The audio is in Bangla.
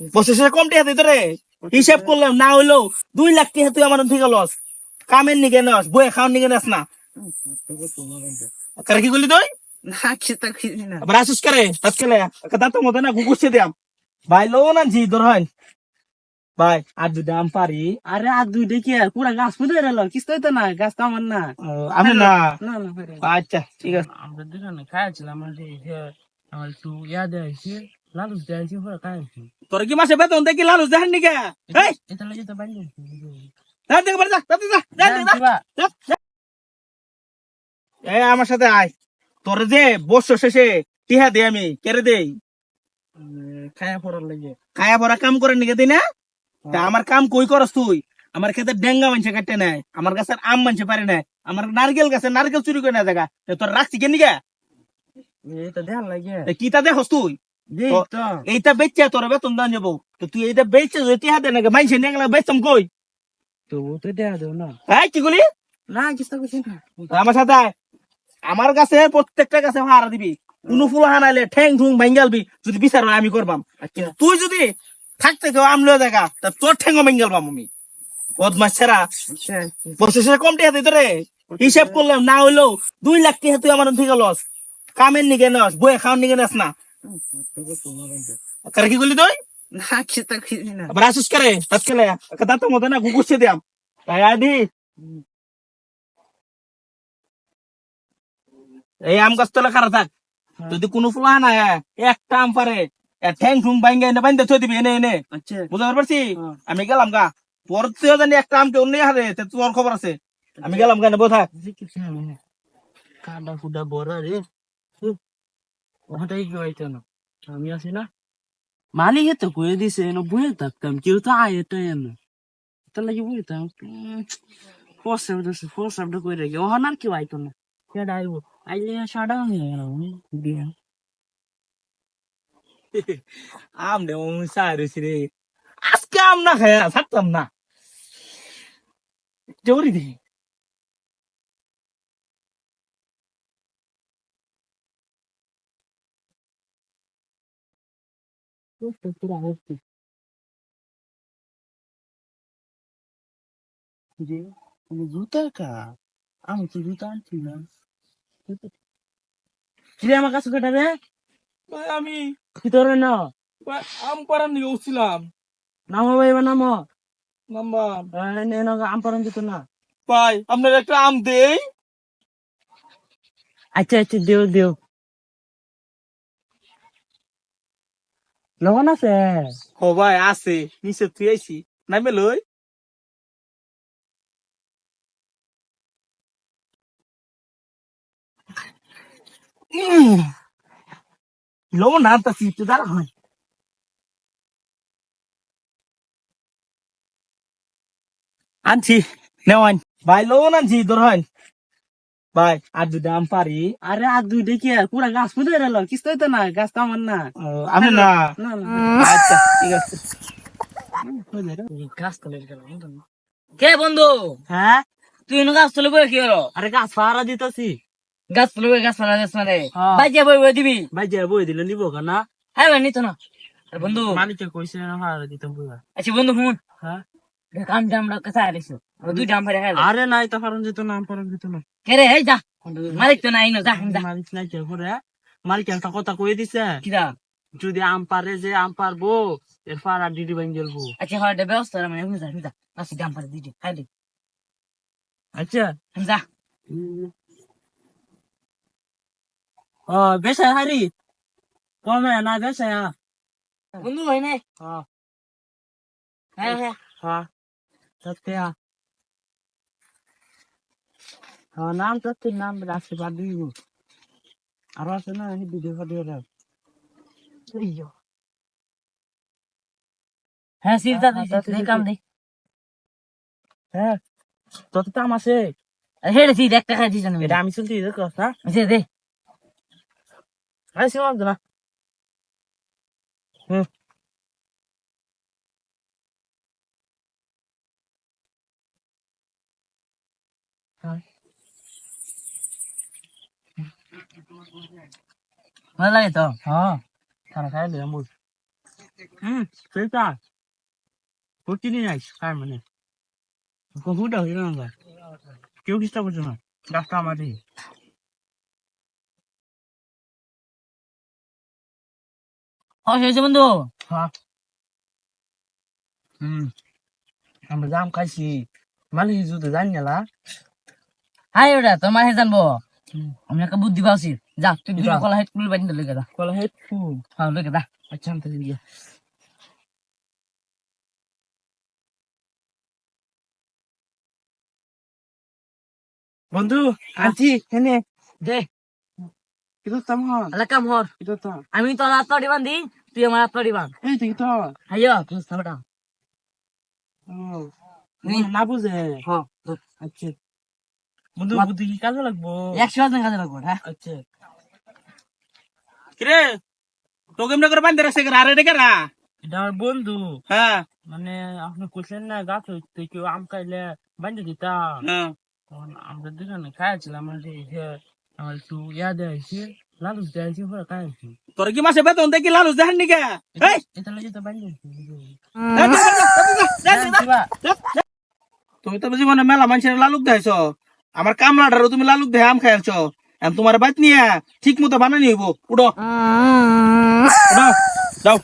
বছর কম টিয়া দিত রে হিসাব করলাম না হইল দুই লাখ টিয়া তুই আমার থেকে লস। কামের নিগে নস বই খাওয়ার নিগে নাস না। কার কি করলি তুই? না খেতে খুঁজি আবার আসুস করে? তাত দাঁত মতো না গুকুসে দিয়াম। ভাই লো না জি তোর হয় ভাই আর দুটা আম পারি? আরে আর দুই দেখি পুরা গাছ ফুটে গেল কিস্ত হইতো না গাছ তো আমার না। আমি না। আচ্ছা ঠিক আছে। আমরা দুজনে খাইছিলাম আমার আমার একটু ইয়াদ আছে লালুস দেয়াছি পুরো খাইছি তোর কি মাসে বেতন দেখি লালুস দেখেন নি কে এই এটা লাগে তো বাড়ি যা দেখে পারে যা যা, যা, যা, যা। এই আমার সাথে আয় তোর যে বছর শেষে টিহা দে আমি কেড়ে দেই খায়া পড়ার লাগে খায়া ভরা কাম করে নিকে দিই না তা আমার কাম কই করস তুই আমার খেতে ডেঙ্গা মানছে কাটতে নাই আমার গাছের আম মানছে পারে না আমার নারকেল গাছে নারকেল চুরি করে না জায়গা তা তোর রাখছি কেন নিকা এটা দেখার লাগে তা কিতা দেখস তুই দেখ তো এইটা বেচছে তোর বেতন দান যাব তো তুই এইটা বেচছে যদি টিহা দে নাকি মানছে নেগলা বেচতাম কই? তো তো দেব না। হ্যাঁ কি গুলি না না। আমার সাথে আমার কাছে প্রত্যেকটা কাছে ভাড়া দিবি। কোনো ফুল হানাইলে ঠ্যাং ঠুং ভাঙ্গালবি যদি বিচার হয় আমি করবাম। কিন্তু তুই যদি থাকতে কেউ আম লয়ে দেখা তা তোর ঠ্যাঙ্গ ভাঙ্গালবাম আমি। বদমাস ছাড়া। আচ্ছা বছর কম টিয়া দিত রে। হিসাব করলাম না হইল দুই লাখ টিয়া তুই আমার থেকে লস। কামের নিগে নস বই খাওয়ার নিগে নাস না। কার কি করলি তুই? না খেতে খুঁজি না। আবার আসুস করে? তাত খেলে দাঁত মতো না গুকুসে দিয়াম তাই আদি এই আম গাছ তোলা খারাপ থাক। যদি কোনো ফুলা না একটা আম পারে ঠ্যাং ঠুং বাইঙ্গা এনে বাইন্দে থই দিবি এনে এনে। আচ্ছা। বুঝতে পারছি? হ্যাঁ। আমি গেলাম গা। পর তুইও জানি একটা আম কেউ নেই হারে তোর খবর আছে। আমি গেলাম গা নেব থাক। ফুডা বড় রে। ওটাই কি হইতো না? আমি আছি না? মালিক তো কয়ে দিছে না বয়ে থাকতাম কেউ তো আয় এটা এনে তার লাগে বয়ে থাকতাম ফোর্স সাবটা ফোর্স সাবটা কই রেখে ওহন আর কেউ আইতো না। কেডা আইবো? আইলে সাড়া হয়ে গেল বিয়া আম দে ও সারুছি রে। আজকে আম না খায়া থাকতাম না। জৌরি দি যে আমি জুতা কা আমি তো জুতা আনছি না। কি রে আমার কাছে কেটা রে? ভাই, আমি ভিতরে না ভাই, আম পাড়ার নিয়ে উঠছিলাম। নামো ভাই এবার নামো। নাম্বার। আম পারন যেত না ভাই আপনার একটা আম দেই। আচ্ছা আচ্ছা দেও দেও। লবণ আছে? ও ভাই, আছে। নিচে তুই আইছি। নামে লই? লবণ আনতাছি, একটু দাঁড়া হয়। আনছি নেওয়ান ভাই, লবণ আনছি, তোর হয়। ভাই আর দুটা আম পারি? আরে আর দুই দেখি পুরা গাছ ফুটে গেল কিস্ত হইতো না গাছ তো আমার না। আমি না। না না। আচ্ছা ঠিক আছে। গাছ তলে গেল কে বন্ধু? হ্যাঁ? তুই এনে গাছ তলে বই কি হলো? আরে গাছ পাহারা দিতেছি। গাছ তলে বই গাছ ফালা যাস না রে হ্যাঁ। বাজিয়া বই বই দিবি? ভাই যে বই দিলে নিব কেনা? হ্যাঁ ভাই নিত না। আরে বন্ধু। মালিকে কইছে না পাহারা দিতাম বুঝা আচ্ছা বন্ধু শুন। হ্যাঁ? কাম জাম রা কাছে আরিস দুই জাম ফারে খাইলে আরে নাই তো পারন যেত না পারন যেত না। হেই যা। মালিক তো নাই না যা যা। মালিক নাই কে করে মালিক একটা কথা কই দিছে। কিরা যদি আম পারে যে আম পারব এর পাড়া ডিডি বাইন গেলবো আচ্ছা হয় দে ব্যবস্থা মানে বুঝা বুঝা আসি ফারে দিদি খাই আচ্ছা। যা। ও বেশা হারি? কমে না বেশা বন্ধু হয় নাই? হ্যাঁ হ্যাঁ হ্যাঁ। হ্যাঁ সত্যি হ্যাঁ নাম সত্যি নাম রাখতে পারবি আরও আছে না ভিডিও ভিডিও হ্যাঁ সিরদা দে কাম দে। হ্যাঁ তোর তো আম আছে হেড়ে সি দেখ টাকা দিছ না এটা আমি শুনছি দেখো হ্যাঁ দে। দে শুনলাম তো না হুম ভালো লাগে তো? হ্যাঁ খানা খাই দিলাম বুঝ হুম সেটা প্রতিদিন আইস কার মানে। কপুটা হইল না কেউ চেষ্টা করছে না। গাছটা আমাদের হয়েছে বন্ধু? হ্যাঁ হুম আমরা জাম খাইছি। মালিক যদি জানি না হাই ওটা তোর মাহে জানব? আমি একটা বুদ্ধি পাচ্ছি যা তুই দুটো কলা হেড কুল বাড়ি লইকে যা। কলা হেড ফুল হ্যাঁ লইকে যা। আচ্ছা আমি তাহলে বন্ধু আনছি এনে। দে। কিন্তু তেমন আলা কাম হর কিন্তু তো? আমি হাত পাড়ি বান্ধি তুই আমার হাত পাড়ি বান্ধ এই দেখি তো হাইয়া তুই সামটা ও না। বুঝে। হ্যাঁ আচ্ছা। বন্ধু বুদ্ধি কি কাজে লাগবো? একশো হাজার কাজে লাগবো হ্যাঁ। আচ্ছা। কিরে তোকে এমনি করে বান্ধে রাখছে আরে ডেকে না এটা আমার বন্ধু। হ্যাঁ। মানে আপনি কইছেন না গাছ হইতে কেউ আম খাইলে বান্ধে দিতাম। হ্যাঁ। তখন আমরা দুজনে খাইছিলাম আমার একটু ইয়া দেয়াইছি লালু দেয়াইছি পরে খাইছি তোর কি মাসে বেতন? দেখি লালু দেখেন নিকে। এই এটা লাগে তো বান্ধে তুমি তো জীবনে মেলা মানুষের লালুক দেখাইছ। আমার কামলাটারও তুমি লালুক দেহে আম খাইছ তোমার বাদ নিয়ে ঠিক মতো বানানি হইব। উঠো। যাও।